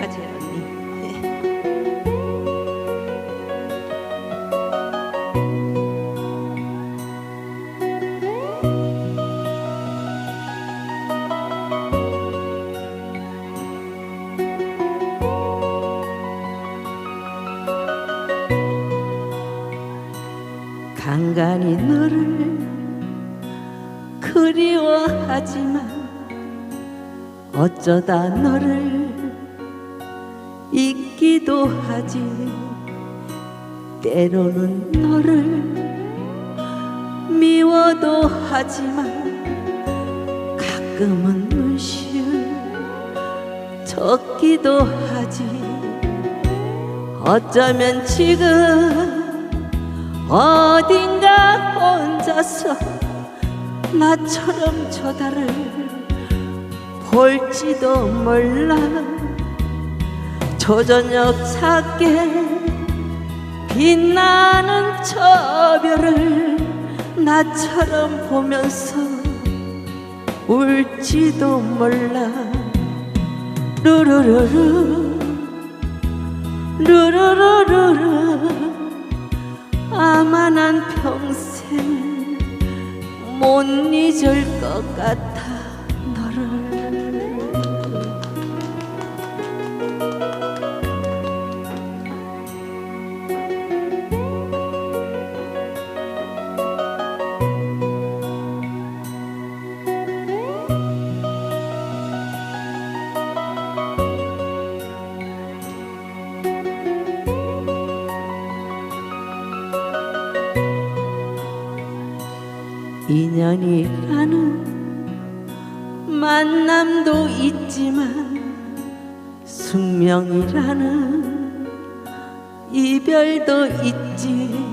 내가 제일 언니. 간간히 너를 그리워하지만 어쩌다 너를 잊기도 하지. 때로는 너를 미워도 하지만 가끔은 눈시울 젖기도 하지. 어쩌면 지금 어딘가 혼자서 나처럼 저다를 볼지도 몰라 조저녁 작게 빛나는 저 별을 나처럼 보면서 울지도 몰라. 루루루루 루루루루루. 아마 난 평생 못 잊을 것 같아 너를 인연이 라는 만남도 있지만 숙명이라는 이별도 있지.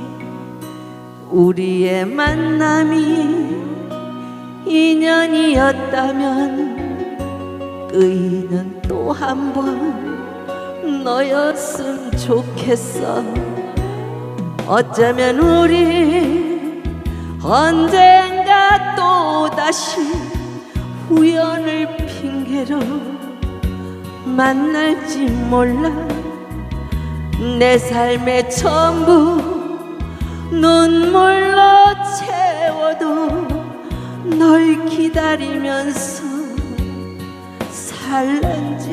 우리의 만남이 인연이었다면 의는 또한 번 너였음 좋겠어. 어쩌면 우리 언 젠가 또 다시 우연을 핑계로 만날지 몰라. 내 삶의 전부 눈물로 채워도 널 기다리면서 살란지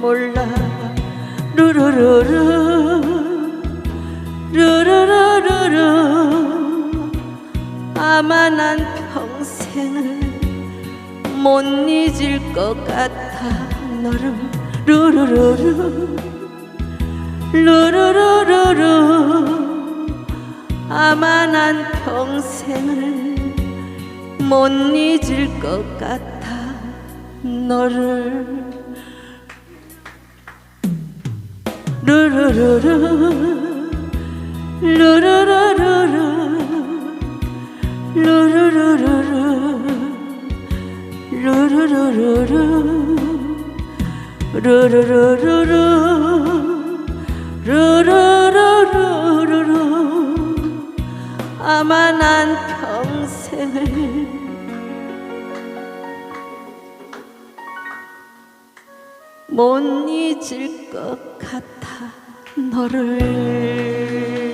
몰라. 루루루루 루루루루루. 아마 난평 생을 못 잊을 것 같아. 너를 루루루루 루루루루루. 아마 난 평생을 못 잊을 것 같아. 너를 루루루루 루루루루루 아마 난 평생을 못 잊을 것 같아 너를